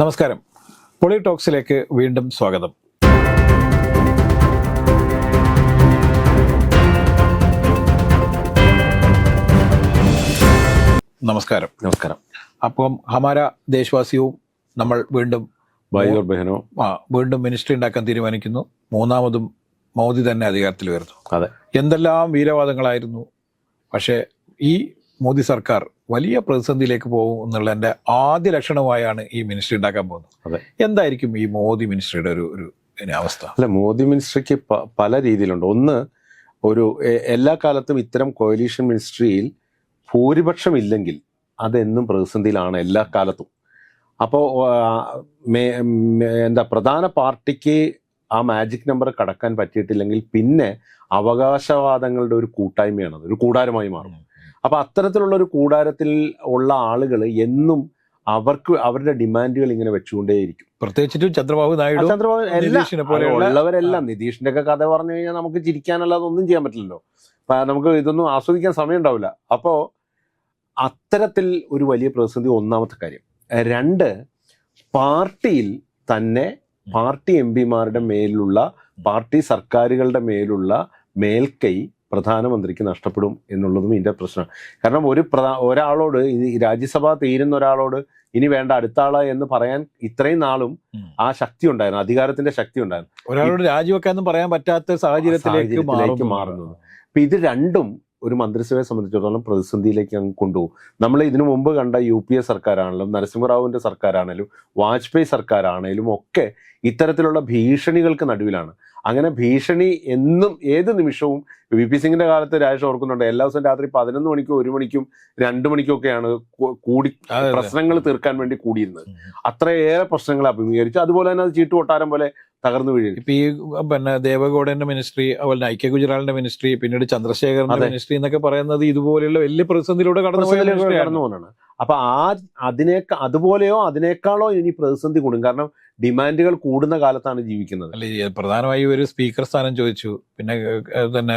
നമസ്കാരം. പൊളിടോക്സിലേക്ക് വീണ്ടും സ്വാഗതം. നമസ്കാരം. നമസ്കാരം. അപ്പം ഹമാര ദേശവാസിയവും നമ്മൾ വീണ്ടും ഭായി ബഹനോ. ആ വീണ്ടും മിനിസ്ട്രി ഉണ്ടാക്കാൻ തീരുമാനിക്കുന്നു. മൂന്നാമതും മോദി തന്നെ അധികാരത്തിൽ വരുന്നു അതെ. എന്തെല്ലാം വീരവാദങ്ങളായിരുന്നു. പക്ഷേ ഈ മോദി സർക്കാർ വലിയ പ്രതിസന്ധിയിലേക്ക് പോകും എന്നുള്ള എന്റെ ആദ്യ ലക്ഷണമായാണ് ഈ മിനിസ്ട്രി ഉണ്ടാക്കാൻ പോകുന്നത്. അതെ. എന്തായിരിക്കും ഈ മോദി മിനിസ്ട്രിയുടെ ഒരു ഒരു അവസ്ഥ? അല്ല മോദി മിനിസ്ട്രിക്ക് പല രീതിയിലുണ്ട്. ഒന്ന് ഒരു എല്ലാ കാലത്തും ഇത്തരം കോയലീഷൻ മിനിസ്ട്രിയിൽ ഭൂരിപക്ഷം ഇല്ലെങ്കിൽ അതെന്നും പ്രതിസന്ധിയിലാണ് എല്ലാ കാലത്തും. അപ്പോൾ എന്താ പ്രധാന പാർട്ടിക്ക് ആ മാജിക് നമ്പർ കടക്കാൻ പറ്റിയിട്ടില്ലെങ്കിൽ പിന്നെ അവകാശവാദങ്ങളുടെ ഒരു കൂട്ടായ്മയാണ് ഒരു കൂടാരമായി മാറും. അപ്പൊ അത്തരത്തിലുള്ള ഒരു കൂടാരത്തിൽ ഉള്ള ആളുകൾ എന്നും അവർക്ക് അവരുടെ ഡിമാൻഡുകൾ ഇങ്ങനെ വെച്ചുകൊണ്ടേയിരിക്കും. പ്രത്യേകിച്ചിട്ടും ചന്ദ്രബാബു നായിഡു ചന്ദ്രബാബു എല്ലാ ഉള്ളവരെല്ലാം നിതീഷിന്റെ ഒക്കെ കഥ പറഞ്ഞു കഴിഞ്ഞാൽ നമുക്ക് ചിരിക്കാനല്ലാതെ ഒന്നും ചെയ്യാൻ പറ്റില്ലല്ലോ. നമുക്ക് ഇതൊന്നും ആസ്വദിക്കാൻ സമയം ഉണ്ടാവില്ല. അപ്പോ അത്തരത്തിൽ ഒരു വലിയ പ്രതിസന്ധി ഒന്നാമത്തെ കാര്യം. രണ്ട് പാർട്ടിയിൽ തന്നെ പാർട്ടി എം പിമാരുടെ മേലുള്ള പാർട്ടി സർക്കാരുകളുടെ മേലുള്ള മേൽക്കൈ പ്രധാനമന്ത്രിക്ക് നഷ്ടപ്പെടും എന്നുള്ളതും ഇതിന്റെ പ്രശ്നമാണ്. കാരണം ഒരു പ്രധാ ഒരാളോട് ഈ രാജ്യസഭ തീരുന്ന ഒരാളോട് ഇനി വേണ്ട അടുത്ത ആൾ എന്ന് പറയാൻ ഇത്രയും നാളും ആ ശക്തി ഉണ്ടായിരുന്നു അധികാരത്തിന്റെ ശക്തി ഉണ്ടായിരുന്നു. ഒരാളോട് രാജിവെക്കാന്നും പറയാൻ പറ്റാത്ത സാഹചര്യത്തിലേക്ക് സാഹചര്യത്തിലേക്ക് മാറുന്നു. മാറുന്നത്. അപ്പൊ ഇത് രണ്ടും ഒരു മന്ത്രിസഭയെ സംബന്ധിച്ചിടത്തോളം പ്രതിസന്ധിയിലേക്ക് അങ്ങ് കൊണ്ടുപോകും നമ്മൾ ഇതിനു മുമ്പ് കണ്ട യു പി എ സർക്കാരാണെങ്കിലും നരസിംഹറാവുവിന്റെ സർക്കാരാണെങ്കിലും വാജ്പേയി സർക്കാരാണെങ്കിലും ഒക്കെ ഇത്തരത്തിലുള്ള ഭീഷണികൾക്ക് നടുവിലാണ് അങ്ങനെ ഭീഷണി എന്നും ഏത് നിമിഷവും വി പി സിംഗിന്റെ കാലത്ത് രാജേഷ് ഓർക്കുന്നുണ്ട് എല്ലാ ദിവസവും രാത്രി പതിനൊന്ന് മണിക്കും ഒരു മണിക്കും രണ്ടു മണിക്കും ഒക്കെയാണ് കൂടി. പ്രശ്നങ്ങൾ തീർക്കാൻ വേണ്ടി കൂടിയിരുന്നത്. അത്രയേറെ പ്രശ്നങ്ങൾ അഭിമുഖീകരിച്ചു അതുപോലെ തന്നെ അത് ചീട്ടുകൊട്ടാരം പോലെ തകർന്നു വീഴും ഇപ്പൊ ഈ പിന്നെ ദേവഗൌഡന്റെ മിനിസ്ട്രി അതുപോലെ ഐക്യ ഗുജറാളിന്റെ മിനിസ്ട്രി പിന്നീട് ചന്ദ്രശേഖരന്റെ. മിനിസ്ട്രി എന്നൊക്കെ പറയുന്നത് ഇതുപോലെയുള്ള വലിയ പ്രതിസന്ധിയിലൂടെ കടന്നു പോകുന്നതാണ്. അപ്പൊ ആ അതിനേക്കാ അതുപോലെയോ അതിനേക്കാളോ ഇനി പ്രതിസന്ധി കൂടും. കാരണം ഡിമാൻഡുകൾ കൂടുന്ന കാലത്താണ് ജീവിക്കുന്നത്. അല്ലെ പ്രധാനമായി ഒരു സ്പീക്കർ സ്ഥാനം ചോദിച്ചു. പിന്നെ തന്നെ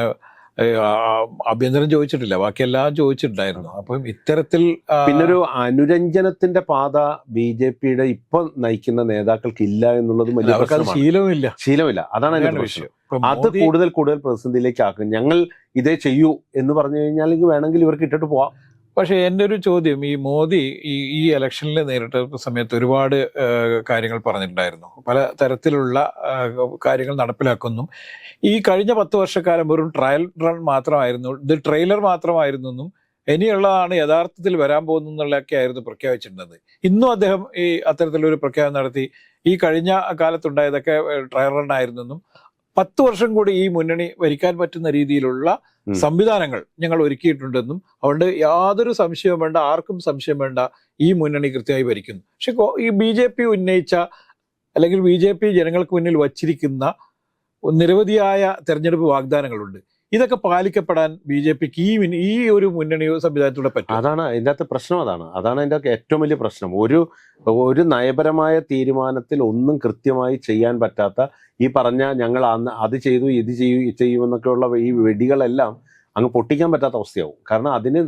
ആഭ്യന്തരം ചോദിച്ചിട്ടില്ല. ബാക്കിയെല്ലാം ചോദിച്ചിട്ടുണ്ടായിരുന്നു. അപ്പം ഇത്തരത്തിൽ പിന്നൊരു അനുരഞ്ജനത്തിന്റെ പാത ബി ജെ പിയുടെ ഇപ്പൊ നയിക്കുന്ന നേതാക്കൾക്ക് ഇല്ല എന്നുള്ളതും വലിയ ശീലവുമില്ല. ശീലമില്ല അതാണ് അതിന്റെ വിഷയം. അത് കൂടുതൽ കൂടുതൽ പ്രതിസന്ധിയിലേക്ക് ആക്കും ഞങ്ങൾ ഇതേ ചെയ്യൂ എന്ന് പറഞ്ഞു കഴിഞ്ഞാൽ വേണമെങ്കിൽ ഇവർക്ക് ഇട്ടിട്ട് പോവാം. പക്ഷെ എന്റെ ഒരു ചോദ്യം. ഈ മോദി ഈ ഈ ഇലക്ഷനിൽ നേരിട്ട സമയത്ത് ഒരുപാട് കാര്യങ്ങൾ പറഞ്ഞിട്ടുണ്ടായിരുന്നു. പല തരത്തിലുള്ള കാര്യങ്ങൾ നടപ്പിലാക്കുന്നു. ഈ കഴിഞ്ഞ പത്ത് വർഷക്കാലം വെറും ട്രയൽ റൺ മാത്രമായിരുന്നു. ഇത് ട്രെയിലർ മാത്രമായിരുന്നു എന്നും ഇനിയുള്ളതാണ് യഥാർത്ഥത്തിൽ വരാൻ പോകുന്നതൊക്കെ ആയിരുന്നു പ്രഖ്യാപിച്ചിരുന്നത് ഇന്നും അദ്ദേഹം ഈ അത്തരത്തിലൊരു പ്രഖ്യാപനം നടത്തി. ഈ കഴിഞ്ഞ കാലത്തുണ്ടായതൊക്കെ ട്രയൽ റൺ ആയിരുന്നു എന്നും പത്ത് വർഷം കൂടി ഈ മുന്നണി ഭരിക്കാൻ പറ്റുന്ന രീതിയിലുള്ള. സംവിധാനങ്ങൾ ഞങ്ങൾ ഒരുക്കിയിട്ടുണ്ടെന്നും അതുകൊണ്ട് യാതൊരു സംശയവും വേണ്ട ആർക്കും സംശയം വേണ്ട ഈ മുന്നണി കൃത്യമായി ഭരിക്കുന്നു പക്ഷെ ഈ ബി ജെ പി ഉന്നയിച്ച അല്ലെങ്കിൽ ബി ജെ പി ജനങ്ങൾക്ക് മുന്നിൽ വച്ചിരിക്കുന്ന നിരവധിയായ തെരഞ്ഞെടുപ്പ് വാഗ്ദാനങ്ങളുണ്ട്. ഇതൊക്കെ പാലിക്കപ്പെടാൻ ബി ജെ പിക്ക് ഈ ഈ ഒരു മുന്നണി സംവിധാനത്തിലൂടെ പറ്റും അതാണ് അതിന്റെ അകത്ത് പ്രശ്നം അതാണ്. അതാണ് അതിന്റെ അകത്ത് ഏറ്റവും വലിയ പ്രശ്നം. ഒരു ഒരു നയപരമായ തീരുമാനത്തിൽ ഒന്നും കൃത്യമായി ചെയ്യാൻ പറ്റാത്ത ഈ പറഞ്ഞ ഞങ്ങൾ അന്ന് അത് ചെയ്തു ഇത് ചെയ്യൂ ചെയ്യുമെന്നൊക്കെയുള്ള ഈ വെടികളെല്ലാം അങ്ങ് പൊട്ടിക്കാൻ പറ്റാത്ത അവസ്ഥയാവും. കാരണം അതിന്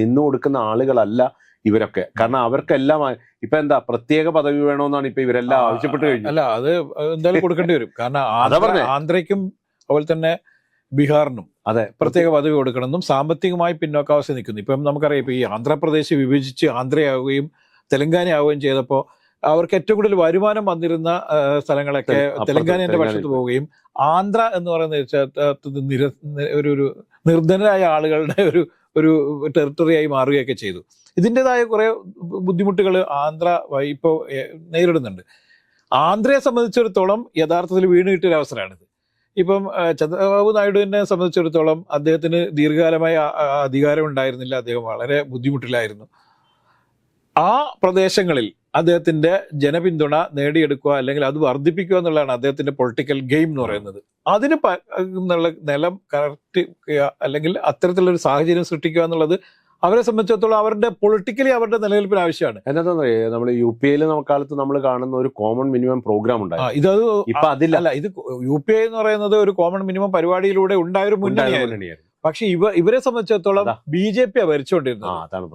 നിന്നു കൊടുക്കുന്ന ആളുകളല്ല ഇവരൊക്കെ. കാരണം അവർക്കെല്ലാം ഇപ്പൊ എന്താ പ്രത്യേക പദവി വേണമെന്നാണ് ഇപ്പൊ ഇവരെല്ലാം ആവശ്യപ്പെട്ട് കഴിഞ്ഞു. അല്ല അത് എന്തായാലും കൊടുക്കേണ്ടി വരും. കാരണം ആന്ധ്രയ്ക്കും അതുപോലെ തന്നെ ബീഹാറിനും അതെ. പ്രത്യേക പദവി കൊടുക്കണമെന്നും സാമ്പത്തികമായി പിന്നോക്കാവസ്ഥ നിൽക്കുന്നു. ഇപ്പം നമുക്കറിയാം ഇപ്പൊ ഈ ആന്ധ്രാപ്രദേശ് വിഭജിച്ച് ആന്ധ്രയാവുകയും തെലങ്കാനയാവുകയും ചെയ്തപ്പോൾ അവർക്ക് ഏറ്റവും കൂടുതൽ വരുമാനം വന്നിരുന്ന സ്ഥലങ്ങളൊക്കെ തെലങ്കാനയുടെ പക്ഷത്ത് പോവുകയും ആന്ധ്ര എന്ന് പറയുന്ന ഒരു ഒരു നിർധനരായ ആളുകളുടെ ഒരു ഒരു ടെറിട്ടറി ആയി മാറുകയൊക്കെ ചെയ്തു. ഇതിന്റെതായ കുറെ ബുദ്ധിമുട്ടുകൾ ആന്ധ്ര ഇപ്പോൾ നേരിടുന്നുണ്ട്. ആന്ധ്രയെ സംബന്ധിച്ചിടത്തോളം യഥാർത്ഥത്തിൽ വീണ് കിട്ടിയ ഒരു അവസരമാണിത് ഇപ്പം ചന്ദ്രബാബു നായിഡുവിനെ സംബന്ധിച്ചിടത്തോളം അദ്ദേഹത്തിന് ദീർഘകാലമായി അധികാരം ഉണ്ടായിരുന്നില്ല അദ്ദേഹം വളരെ ബുദ്ധിമുട്ടിലായിരുന്നു. ആ പ്രദേശങ്ങളിൽ അദ്ദേഹത്തിന്റെ ജനപിന്തുണ നേടിയെടുക്കുക അല്ലെങ്കിൽ അത് വർദ്ധിപ്പിക്കുക എന്നുള്ളതാണ് അദ്ദേഹത്തിന്റെ പൊളിറ്റിക്കൽ ഗെയിം എന്ന് പറയുന്നത്. അതിന് എന്നുള്ള നിലം കറക്റ്റ് അല്ലെങ്കിൽ അത്തരത്തിലുള്ള ഒരു സാഹചര്യം സൃഷ്ടിക്കുക എന്നുള്ളത് അവരെ സംബന്ധിച്ചിടത്തോളം അവരുടെ പൊളിറ്റിക്കലി അവരുടെ നിലനിൽപ്പിന് ആവശ്യമാണ്. എന്നാ നമ്മൾ യു പി ഐയിൽ കാലത്ത് നമ്മൾ കാണുന്ന ഒരു കോമൺ മിനിമം പ്രോഗ്രാം ഉണ്ട് ഇത് ഇപ്പൊ അതില്ല ഇത് യു പി ഐ എന്ന് പറയുന്നത് ഒരു കോമൺ മിനിമം പരിപാടിയിലൂടെ ഉണ്ടായ ഒരു ഉണ്ടായ മുന്നണിയായിരുന്നു. പക്ഷെ ഇവ ഇവരെ സംബന്ധിച്ചിടത്തോളം. ബി ജെ പി ആണ് ഭരിച്ചുകൊണ്ടിരുന്നത്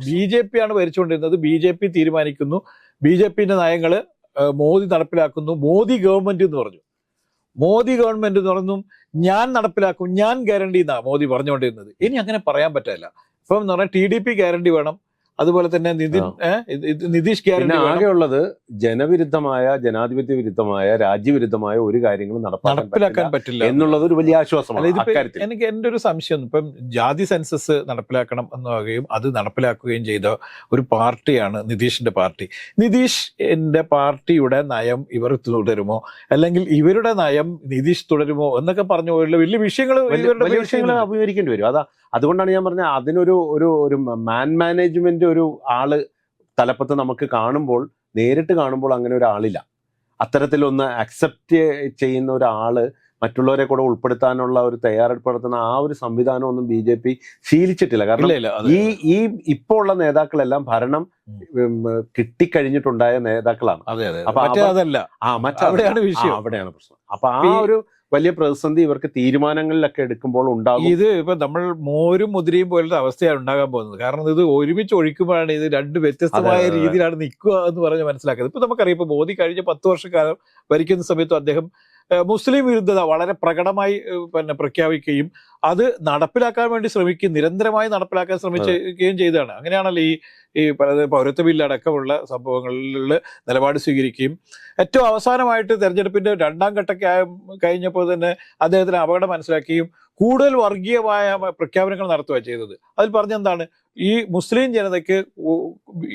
ബി ജെ പി ആണ് ഭരിച്ചുകൊണ്ടിരുന്നത് ബി ജെ പി തീരുമാനിക്കുന്നു. ബി ജെ പിന്റെ നയങ്ങൾ മോദി നടപ്പിലാക്കുന്നു. മോദി ഗവൺമെന്റ് എന്ന് പറഞ്ഞു. മോദി ഗവൺമെന്റ് എന്ന് പറഞ്ഞു ഞാൻ നടപ്പിലാക്കും ഞാൻ ഗ്യാരണ്ടി എന്നാ മോദി പറഞ്ഞുകൊണ്ടിരുന്നത് ഇനി അങ്ങനെ പറയാൻ പറ്റില്ല ഇപ്പം എന്ന് പറഞ്ഞാൽ ടി ഡി പി ഗ്യാരണ്ടി വേണം. അതുപോലെ തന്നെ നിതിൻ നിതീഷ് ഗ്യാരണ്ടി ആകെയുള്ളത് ജനവിരുദ്ധമായ ജനാധിപത്യ വിരുദ്ധമായ രാജ്യവിരുദ്ധമായ ഒരു കാര്യങ്ങളും നടപ്പിലാക്കാൻ പറ്റില്ല എന്നുള്ളത് ഒരു വലിയ ആശ്വാസമാണ് എനിക്ക് എന്റെ ഒരു സംശയം ഇപ്പം ജാതി സെൻസസ് നടപ്പിലാക്കണം എന്നാകുകയും അത് നടപ്പിലാക്കുകയും ചെയ്ത ഒരു പാർട്ടിയാണ് നിതീഷിന്റെ പാർട്ടി. നിതീഷ് എന്റെ പാർട്ടിയുടെ നയം ഇവർ തുടരുമോ? അല്ലെങ്കിൽ ഇവരുടെ നയം നിതീഷ് തുടരുമോ? എന്നൊക്കെ പറഞ്ഞു പോലുള്ള വലിയ വിഷയങ്ങൾ വലിയ വിഷയങ്ങൾ അഭിമുഖീകരിക്കേണ്ടി വരും. അതാ അതുകൊണ്ടാണ് ഞാൻ പറഞ്ഞത് അതിനൊരു ഒരു ഒരു മാൻ മാനേജ്മെന്റ് ഒരു ആൾ തലപ്പത്ത് നമുക്ക് കാണുമ്പോൾ നേരിട്ട് കാണുമ്പോൾ അങ്ങനെ ഒരാളില്ല അത്തരത്തിലൊന്ന് അക്സെപ്റ്റ് ചെയ്യുന്ന ഒരാൾ മറ്റുള്ളവരെ കൂടെ ഉൾപ്പെടുത്താനുള്ള ഒരു തയ്യാറെടുപ്പ് നടത്തുന്ന ആ ഒരു സംവിധാനം ഒന്നും ബി ജെ പി ശീലിച്ചിട്ടില്ല. കാരണം ഈ ഈ ഇപ്പോൾ ഉള്ള നേതാക്കളെല്ലാം ഭരണം കിട്ടിക്കഴിഞ്ഞിട്ടുണ്ടായ നേതാക്കളാണ്. അതെ അതെ അപ്പൊ അതല്ല. ആ മറ്റവിടെയാണ് വിഷയം. അവിടെയാണ് പ്രശ്നം. അപ്പൊ ആ ഒരു വലിയ പ്രതിസന്ധി ഇവർക്ക് തീരുമാനങ്ങളിലൊക്കെ എടുക്കുമ്പോൾ ഉണ്ടാകും. ഇത് ഇപ്പൊ നമ്മൾ മോരും മുതിരയും പോലത്തെ അവസ്ഥയാണ് ഉണ്ടാകാൻ പോകുന്നത്. കാരണം ഇത് ഒരുമിച്ച് ഒഴിക്കുമ്പോഴാണ് ഇത് രണ്ട് വ്യത്യസ്തമായ. രീതിയിലാണ് നിൽക്കുക എന്ന് പറഞ്ഞ് മനസ്സിലാക്കുന്നത്. ഇപ്പൊ നമുക്കറിയാം ഇപ്പൊ മോദി കഴിഞ്ഞ പത്ത് വർഷക്കാലം ഭരിക്കുന്ന സമയത്തും അദ്ദേഹം മുസ്ലിം വിരുദ്ധത വളരെ പ്രകടമായി പിന്നെ പ്രഖ്യാപിക്കുകയും അത് നടപ്പിലാക്കാൻ വേണ്ടി ശ്രമിക്കുകയും നിരന്തരമായി നടപ്പിലാക്കാൻ ശ്രമിക്കുകയും ചെയ്തതാണ്. അങ്ങനെയാണല്ലോ ഈ ഈ പൗരത്വ ബില്ല് അടക്കമുള്ള സംഭവങ്ങളിൽ നിലപാട് സ്വീകരിക്കുകയും ഏറ്റവും അവസാനമായിട്ട് തെരഞ്ഞെടുപ്പിന്റെ രണ്ടാം ഘട്ടമൊക്കെ കഴിഞ്ഞപ്പോൾ തന്നെ അദ്ദേഹത്തിന് അപകടം മനസ്സിലാക്കുകയും കൂടുതൽ വർഗീയമായ പ്രഖ്യാപനങ്ങൾ നടത്തുക ചെയ്തത്. അതിൽ പറഞ്ഞെന്താണ് ഈ മുസ്ലിം ജനതയ്ക്ക്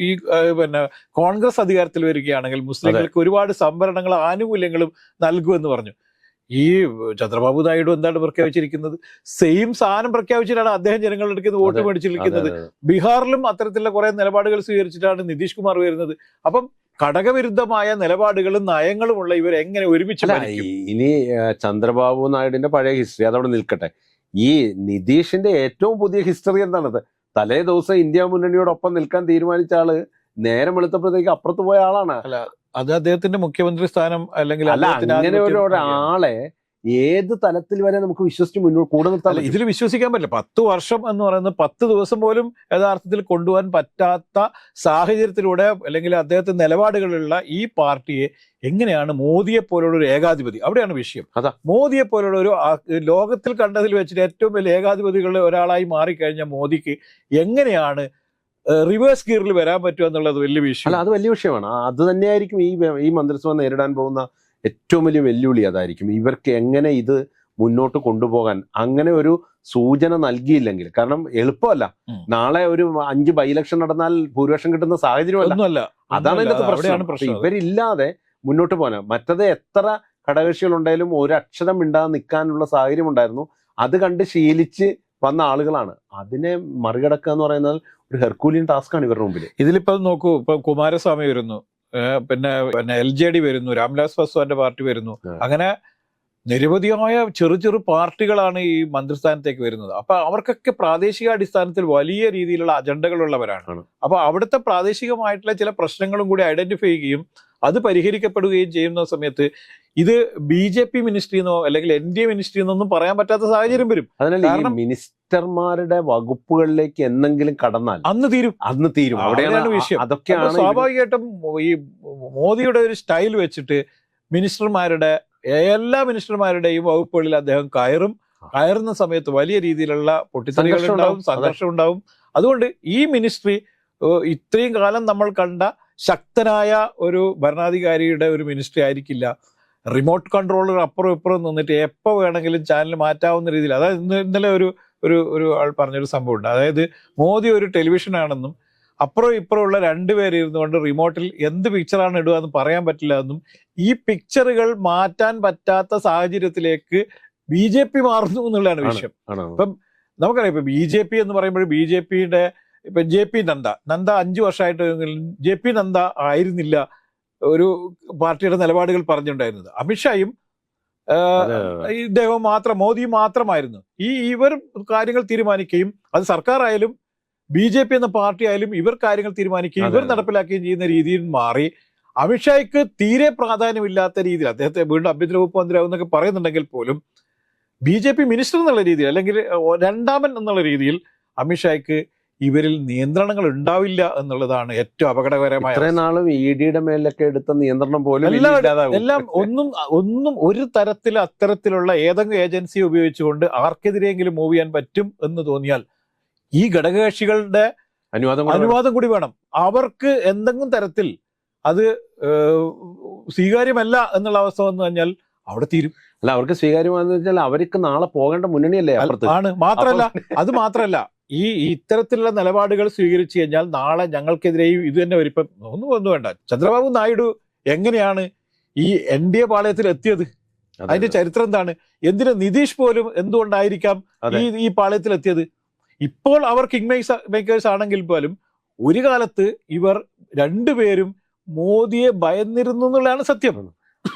ഈ പിന്നെ കോൺഗ്രസ് അധികാരത്തിൽ വരികയാണെങ്കിൽ മുസ്ലിങ്ങൾക്ക് ഒരുപാട് സംവരണങ്ങളും ആനുകൂല്യങ്ങളും നൽകുമെന്ന് പറഞ്ഞു. ഈ ചന്ദ്രബാബു നായിഡു എന്താണ് പ്രഖ്യാപിച്ചിരിക്കുന്നത്? സെയിം സാധനം പ്രഖ്യാപിച്ചിട്ടാണ് അദ്ദേഹം ജനങ്ങളുടെ അടുത്ത് വോട്ട് മേടിച്ചിരിക്കുന്നത്. ബീഹാറിലും അത്തരത്തിലുള്ള കുറെ നിലപാടുകൾ സ്വീകരിച്ചിട്ടാണ് നിതീഷ് കുമാർ വരുന്നത്. അപ്പം ഘടകവിരുദ്ധമായ നിലപാടുകളും നയങ്ങളുമുള്ള ഇവർ എങ്ങനെ ഒരുമിച്ച് ഇനി ചന്ദ്രബാബു നായിഡിന്റെ പഴയ ഹിസ്റ്ററി അതവിടെ നിൽക്കട്ടെ. ഈ നിതീഷിന്റെ ഏറ്റവും പുതിയ ഹിസ്റ്ററി എന്താണത്? തലേ ദിവസം ഇന്ത്യ മുന്നണിയോടൊപ്പം നിൽക്കാൻ തീരുമാനിച്ച ആൾ നേരം വെളുത്തപ്പോഴത്തേക്ക് അപ്പുറത്ത് പോയ ആളാണ്. അത് അദ്ദേഹത്തിന്റെ മുഖ്യമന്ത്രി സ്ഥാനം അല്ലെങ്കിൽ അല്ല അങ്ങനെ ഒരു ഒരാളെ ഏത് തലത്തിൽ വരെ നമുക്ക് വിശ്വസിച്ച് മുന്നോട്ട് കൂടെ നിർത്താൻ ഇതിൽ വിശ്വസിക്കാൻ പറ്റില്ല. പത്ത് വർഷം എന്ന് പറയുന്നത് പത്ത് ദിവസം പോലും യഥാർത്ഥത്തിൽ കൊണ്ടുപോകാൻ പറ്റാത്ത സാഹചര്യത്തിലൂടെ അല്ലെങ്കിൽ അദ്ദേഹത്തിന്റെ നിലപാടുകളുള്ള ഈ പാർട്ടിയെ എങ്ങനെയാണ് മോദിയെ പോലുള്ള ഒരു ഏകാധിപതി? അവിടെയാണ് വിഷയം. അതാ. മോദിയെ പോലുള്ള ഒരു ലോകത്തിൽ കണ്ടതിൽ വെച്ചിട്ട് ഏറ്റവും വലിയ ഏകാധിപതികളിൽ ഒരാളായി മാറിക്കഴിഞ്ഞ മോദിക്ക് എങ്ങനെയാണ് റിവേഴ്സ് ഗിയറിൽ വരാൻ പറ്റുക വലിയ വിഷയം. അല്ല അത് വലിയ വിഷയമാണ്. അത് തന്നെയായിരിക്കും ഈ ഈ മന്ത്രിസഭ നേരിടാൻ പോകുന്ന ഏറ്റവും വലിയ വെല്ലുവിളി അതായിരിക്കും. ഇവർക്ക് എങ്ങനെ ഇത് മുന്നോട്ട് കൊണ്ടുപോകാൻ അങ്ങനെ ഒരു സൂചന നൽകിയില്ലെങ്കിൽ കാരണം എളുപ്പമല്ല. നാളെ ഒരു അഞ്ച് ബൈലക്ഷൻ നടന്നാൽ ഭൂരിപക്ഷം കിട്ടുന്ന സാഹചര്യമല്ല അതാണ്. ഇതിനകത്ത് പ്രശ്നം. ഇവരില്ലാതെ മുന്നോട്ട് പോകാൻ. മറ്റത് എത്ര ഘടകകക്ഷികൾ ഉണ്ടായാലും ഒരു അക്ഷരം മിണ്ടാതെ നിൽക്കാനുള്ള സാഹചര്യം ഉണ്ടായിരുന്നു. അത് കണ്ട് ശീലിച്ച് വന്ന ആളുകളാണ്. അതിനെ മറികടക്കുക എന്ന് പറയുന്നത് ഒരു ഹെർക്കൂലിയൻ ടാസ്ക് ആണ് ഇവരുടെ മുമ്പിൽ ഇതിലിപ്പോൾ നോക്കൂ ഇപ്പൊ കുമാരസ്വാമി വരുന്നു. പിന്നെ പിന്നെ എൽ ജെ ഡി വരുന്നു രാംവിലാസ് പാസ്വാന്റെ പാർട്ടി വരുന്നു. അങ്ങനെ നിരവധിയായ ചെറു ചെറു പാർട്ടികളാണ് ഈ മന്ത്രിസ്ഥാനത്തേക്ക് വരുന്നത്. അപ്പൊ അവർക്കൊക്കെ പ്രാദേശിക അടിസ്ഥാനത്തിൽ വലിയ രീതിയിലുള്ള അജണ്ടകളുള്ളവരാണ്. അപ്പൊ അവിടുത്തെ പ്രാദേശികമായിട്ടുള്ള ചില പ്രശ്നങ്ങളും കൂടി ഐഡന്റിഫൈ ചെയ്യുകയും അത് പരിഹരിക്കപ്പെടുകയും ചെയ്യുന്ന സമയത്ത് ഇത് ബി ജെ പി മിനിസ്ട്രി എന്നോ അല്ലെങ്കിൽ എൻ ഡി എ മിനിസ്ട്രി എന്നൊന്നും പറയാൻ പറ്റാത്ത സാഹചര്യം വരും. അതിനല്ല കാരണം- മിനിസ്റ്റർമാരുടെ വകുപ്പുകളിലേക്ക് എന്തെങ്കിലും കടന്നാൽ അന്ന് തീരും. അന്ന് തീരും. അവിടെയാണ് വിഷയം. അതൊക്കെയാണ് സ്വാഭാവികമായിട്ടും ഈ മോദിയുടെ ഒരു സ്റ്റൈൽ വെച്ചിട്ട് മിനിസ്റ്റർമാരുടെ എല്ലാ മിനിസ്റ്റർമാരുടെയും വകുപ്പുകളിൽ അദ്ദേഹം കയറും. കയറുന്ന സമയത്ത് വലിയ രീതിയിലുള്ള പൊട്ടിത്തെറികൾ സംഘർഷം ഉണ്ടാവും. സംഘർഷം ഉണ്ടാവും. അതുകൊണ്ട് ഈ മിനിസ്ട്രി ഇത്രയും കാലം നമ്മൾ കണ്ട ശക്തനായ ഒരു ഭരണാധികാരിയുടെ ഒരു മിനിസ്ട്രി ആയിരിക്കില്ല. റിമോട്ട് കൺട്രോളർ അപ്പുറം ഇപ്പുറം നിന്നിട്ട് എപ്പോൾ വേണമെങ്കിലും ചാനൽ മാറ്റാവുന്ന രീതിയിൽ അതായത് ഇന്ന് ഇന്നലെ ഒരു ഒരു ഒരു ആൾ പറഞ്ഞൊരു സംഭവമുണ്ട്. അതായത് മോദി ഒരു ടെലിവിഷൻ ആണെന്നും അപ്പുറം ഇപ്പുറം ഉള്ള രണ്ടുപേര് ഇരുന്നുകൊണ്ട് റിമോട്ടിൽ എന്ത് പിക്ചറാണ് ഇടുക എന്ന് പറയാൻ പറ്റില്ല എന്നും ഈ പിക്ചറുകൾ മാറ്റാൻ പറ്റാത്ത സാഹചര്യത്തിലേക്ക് ബി ജെ പി മാറുന്നു എന്നുള്ളതാണ് വിഷയം. ഇപ്പം നമുക്കറിയാം ഇപ്പം ബി ജെ പി എന്ന് പറയുമ്പോൾ ബി ജെ പിയുടെ ഇപ്പം ജെ പി നന്ദ നന്ദ അഞ്ചു വർഷമായിട്ട് ജെ പി നന്ദ ആയിരുന്നില്ല. ഒരു പാർട്ടിയുടെ നിലപാടുകൾ പറഞ്ഞിട്ടുണ്ടായിരുന്നത് അമിത്ഷായും ഇദ്ദേഹം മാത്രം മോദി മാത്രമായിരുന്നു. ഈ ഇവർ കാര്യങ്ങൾ തീരുമാനിക്കുകയും അത് സർക്കാർ ആയാലും ബി ജെ പി എന്ന പാർട്ടി ആയാലും ഇവർ കാര്യങ്ങൾ തീരുമാനിക്കുകയും ഇവർ നടപ്പിലാക്കുകയും ചെയ്യുന്ന രീതിയിൽ മാറി. അമിത്ഷായ്ക്ക് തീരെ പ്രാധാന്യമില്ലാത്ത രീതിയിൽ അദ്ദേഹത്തെ വീണ്ടും ആഭ്യന്തര വകുപ്പ് മന്ത്രിയാവുന്നൊക്കെ പറയുന്നുണ്ടെങ്കിൽ പോലും ബി ജെ പി മിനിസ്റ്റർ എന്നുള്ള രീതിയിൽ അല്ലെങ്കിൽ രണ്ടാമൻ എന്നുള്ള രീതിയിൽ അമിത്ഷായ്ക്ക് ഇവരിൽ നിയന്ത്രണങ്ങൾ ഉണ്ടാവില്ല എന്നുള്ളതാണ് ഏറ്റവും അപകടകരമായ ഇത്രയും നാളും ഇ ഡിയുടെ മേലൊക്കെ എടുത്ത നിയന്ത്രണം പോലും എല്ലാം ഒന്നും ഒന്നും ഒരു തരത്തിൽ അത്തരത്തിലുള്ള ഏതെങ്കിലും ഏജൻസി ഉപയോഗിച്ചുകൊണ്ട് ആർക്കെതിരെയെങ്കിലും മൂവ് ചെയ്യാൻ പറ്റും എന്ന് തോന്നിയാൽ ഈ ഘടകകക്ഷികളുടെ അനുവാദം അനുവാദം കൂടി വേണം. അവർക്ക് എന്തെങ്കിലും തരത്തിൽ അത് സ്വീകാര്യമല്ല എന്നുള്ള അവസ്ഥ വന്നു കഴിഞ്ഞാൽ അവിടെ തീരും. അല്ല അവർക്ക് സ്വീകാര്യമാണെന്ന് വെച്ചാൽ അവർക്ക് നാളെ പോകേണ്ട മുന്നണിയല്ലേ ആണ്. മാത്രല്ല അത് മാത്രല്ല ഈ ഇത്തരത്തിലുള്ള നിലപാടുകൾ സ്വീകരിച്ചു കഴിഞ്ഞാൽ നാളെ ഞങ്ങൾക്കെതിരെയും ഇത് തന്നെ വരും. ഇപ്പം ഒന്നും ഒന്നും വേണ്ട. ചന്ദ്രബാബു നായിഡു എങ്ങനെയാണ് ഈ എൻ ഡി എ പാളയത്തിൽ എത്തിയത്? അതിന്റെ ചരിത്രം എന്താണ്? എന്തിനു നിതീഷ് പോലും എന്തുകൊണ്ടായിരിക്കാം. ഈ ഈ പാളയത്തിൽ എത്തിയത്? ഇപ്പോൾ അവർ കിങ് മേക്സ് മേക്കേഴ്സ് ആണെങ്കിൽ പോലും ഒരു കാലത്ത് ഇവർ രണ്ടുപേരും മോദിയെ ഭയന്നിരുന്നു എന്നുള്ളതാണ് സത്യം.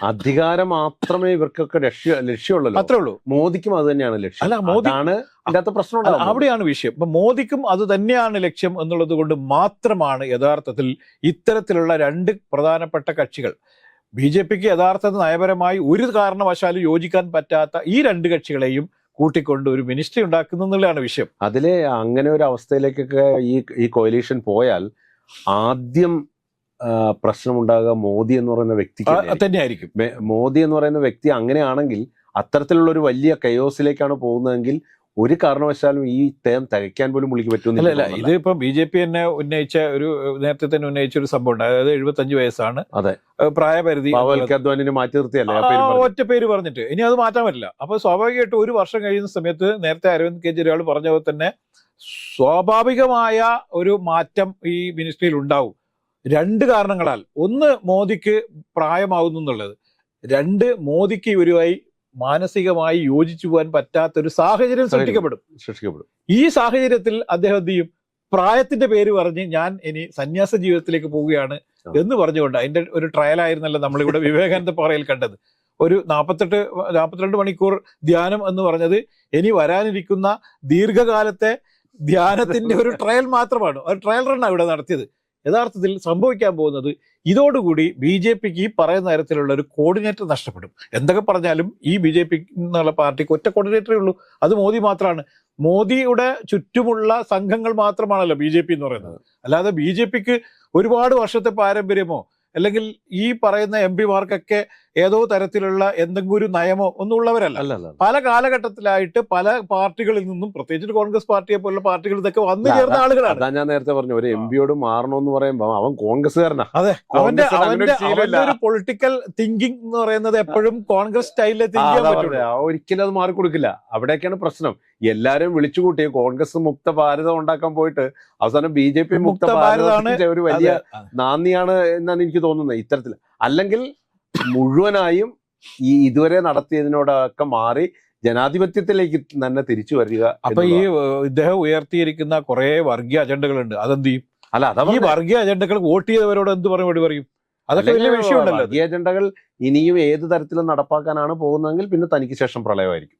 അധികാരം മാത്രമേ ഇവർക്കൊക്കെ ലക്ഷ്യ ലക്ഷ്യമുള്ളൂ അത്രേ ഉള്ളൂ മോദിക്കും അത് തന്നെയാണ് ലക്ഷ്യം. അല്ല, മോദി- അതിനകത്ത് ഇതിനകത്ത് പ്രശ്നം അവിടെയാണ് വിഷയം. ഇപ്പൊ മോദിക്കും അത് തന്നെയാണ് ലക്ഷ്യം എന്നുള്ളത് കൊണ്ട് മാത്രമാണ് യഥാർത്ഥത്തിൽ ഇത്തരത്തിലുള്ള രണ്ട് പ്രധാനപ്പെട്ട കക്ഷികൾ. ബി ജെ പിക്ക് യഥാർത്ഥത്തിൽ നയപരമായി ഒരു കാരണവശാലും യോജിക്കാൻ പറ്റാത്ത ഈ രണ്ട് കക്ഷികളെയും കൂട്ടിക്കൊണ്ട് ഒരു മിനിസ്ട്രി ഉണ്ടാക്കുന്നു എന്നുള്ളതാണ് വിഷയം. അതിലെ അങ്ങനെ ഒരു അവസ്ഥയിലേക്കൊക്കെ ഈ ഈ കോലീഷൻ പോയാൽ ആദ്യം പ്രശ്നമുണ്ടാകുക മോദി എന്ന് പറയുന്ന വ്യക്തിക്ക് തന്നെയായിരിക്കും. മോദി എന്ന് പറയുന്ന വ്യക്തി അങ്ങനെയാണെങ്കിൽ അത്തരത്തിലുള്ള ഒരു വലിയ കയോസിലേക്കാണ് പോകുന്നതെങ്കിൽ ഒരു കാരണവശാലും ഈ തേം തികയ്ക്കാൻ പോലും പുള്ളിക്ക് പറ്റുന്നില്ല അല്ല ഇത് ഇപ്പൊ ബി ജെ പി തന്നെ ഉന്നയിച്ച ഒരു നേരത്തെ തന്നെ ഉന്നയിച്ച ഒരു സംഭവം ഉണ്ട്. അതായത് എഴുപത്തഞ്ച് വയസ്സാണ്. അതെ. പ്രായപരിധി അധ്വാനിനെ മാറ്റി നിർത്തിയല്ലേ? ഒറ്റ പേര് പറഞ്ഞിട്ട്. ഇനി അത് മാറ്റാൻ പറ്റില്ല. അപ്പൊ സ്വാഭാവികമായിട്ട് ഒരു വർഷം കഴിയുന്ന സമയത്ത് നേരത്തെ അരവിന്ദ് കെജ്രിവാൾ പറഞ്ഞ പോലെ തന്നെ സ്വാഭാവികമായ ഒരു മാറ്റം ഈ മിനിസ്ട്രിയിൽ ഉണ്ടാവും. രണ്ട് കാരണങ്ങളാൽ. ഒന്ന് മോദിക്ക് പ്രായമാവുന്നു എന്നുള്ളത്. രണ്ട് മോദിക്ക് ഇവരുമായി മാനസികമായി യോജിച്ചു പോകാൻ പറ്റാത്ത ഒരു സാഹചര്യം സൃഷ്ടിക്കപ്പെടും. സൃഷ്ടിക്കപ്പെടും. ഈ സാഹചര്യത്തിൽ അദ്ദേഹം എന്ത് ചെയ്യും? പ്രായത്തിന്റെ പേര് പറഞ്ഞ് ഞാൻ ഇനി സന്യാസ ജീവിതത്തിലേക്ക് പോവുകയാണ് എന്ന് പറഞ്ഞുകൊണ്ട് അതിന്റെ ഒരു ട്രയൽ ആയിരുന്നല്ലോ നമ്മളിവിടെ വിവേകാനന്ദ പാറയിൽ കണ്ടത്. ഒരു നാൽപ്പത്തെട്ട് നാൽപ്പത്തിരണ്ട് മണിക്കൂർ ധ്യാനം എന്ന് പറഞ്ഞത് ഇനി വരാനിരിക്കുന്ന ദീർഘകാലത്തെ ധ്യാനത്തിന്റെ ഒരു ട്രയൽ മാത്രമാണ്. ഒരു ട്രയൽ റണ്ണാണ് ഇവിടെ നടത്തിയത്. യഥാർത്ഥത്തിൽ സംഭവിക്കാൻ പോകുന്നത് ഇതോടുകൂടി ബി ജെ പിക്ക് ഈ പറയുന്ന തരത്തിലുള്ള ഒരു കോർഡിനേറ്റർ നഷ്ടപ്പെടും. എന്തൊക്കെ പറഞ്ഞാലും ഈ ബി ജെ പി എന്നുള്ള പാർട്ടിക്ക് ഒറ്റ കോർഡിനേറ്ററേ ഉള്ളൂ. അത് മോദി മാത്രമാണ് മോദിയുടെ ചുറ്റുമുള്ള സംഘങ്ങൾ മാത്രമാണല്ലോ ബി ജെ പി എന്ന് പറയുന്നത്. അല്ലാതെ ബി ജെ പിക്ക് ഒരുപാട് വർഷത്തെ പാരമ്പര്യമോ അല്ലെങ്കിൽ ഈ പറയുന്ന എം പിമാർക്കൊക്കെ ഏതോ തരത്തിലുള്ള എന്തെങ്കിലും ഒരു നയമോ ഒന്നും ഉള്ളവരല്ല. പല കാലഘട്ടത്തിലായിട്ട് പല പാർട്ടികളിൽ നിന്നും പ്രത്യേകിച്ച് കോൺഗ്രസ് പാർട്ടിയെ പോലുള്ള പാർട്ടികൾ ഇതൊക്കെ വന്നു ചേർന്ന ആളുകളാണ്. അതാ ഞാൻ നേരത്തെ പറഞ്ഞു ഒരു എം പിയോട് മാറണമെന്ന് പറയുമ്പോൾ അവൻ കോൺഗ്രസ്സുകാരനാ. അതെ അവന്റെ അവന്റെ ഒരു അവന്റെ ഒരു പൊളിറ്റിക്കൽ തിങ്കിങ് എന്ന് പറയുന്നത് എപ്പോഴും കോൺഗ്രസ് സ്റ്റൈലിലെ തിങ്ക് ഒരിക്കലും അത് മാറിക്കൊടുക്കില്ല. അവിടെയൊക്കെയാണ് പ്രശ്നം. എല്ലാരും വിളിച്ചുകൂട്ടി കോൺഗ്രസ് മുക്ത ഭാരതം ഉണ്ടാക്കാൻ പോയിട്ട് അവസാനം ബി ജെ പി മുക്ത ഭാരതമാണ് ഒരു വലിയ. നാന്ദിയാണ് എന്നാണ് എനിക്ക് തോന്നുന്നത് ഇത്തരത്തിൽ. അല്ലെങ്കിൽ മുഴുവനായും ഈ ഇതുവരെ നടത്തിയതിനോടൊക്കെ മാറി ജനാധിപത്യത്തിലേക്ക് തന്നെ തിരിച്ചു വരിക അപ്പൊ ഈ ഇദ്ദേഹം ഉയർത്തിയിരിക്കുന്ന കുറെ വർഗീയ അജണ്ടകളുണ്ട്. അതെന്ത് ചെയ്യും? അല്ല അതാ ഈ വർഗീയ അജണ്ടകൾ വോട്ട് ചെയ്തവരോട് എന്ത് പറയും? മറുപടി പറയും? അതൊക്കെ വലിയ വിഷയമുണ്ടല്ലോ. വർഗീയ അജണ്ടകൾ ഇനിയും ഏത് തരത്തിലും നടപ്പാക്കാനാണ് പോകുന്നതെങ്കിൽ പിന്നെ തനിക്ക് ശേഷം പ്രളയമായിരിക്കും.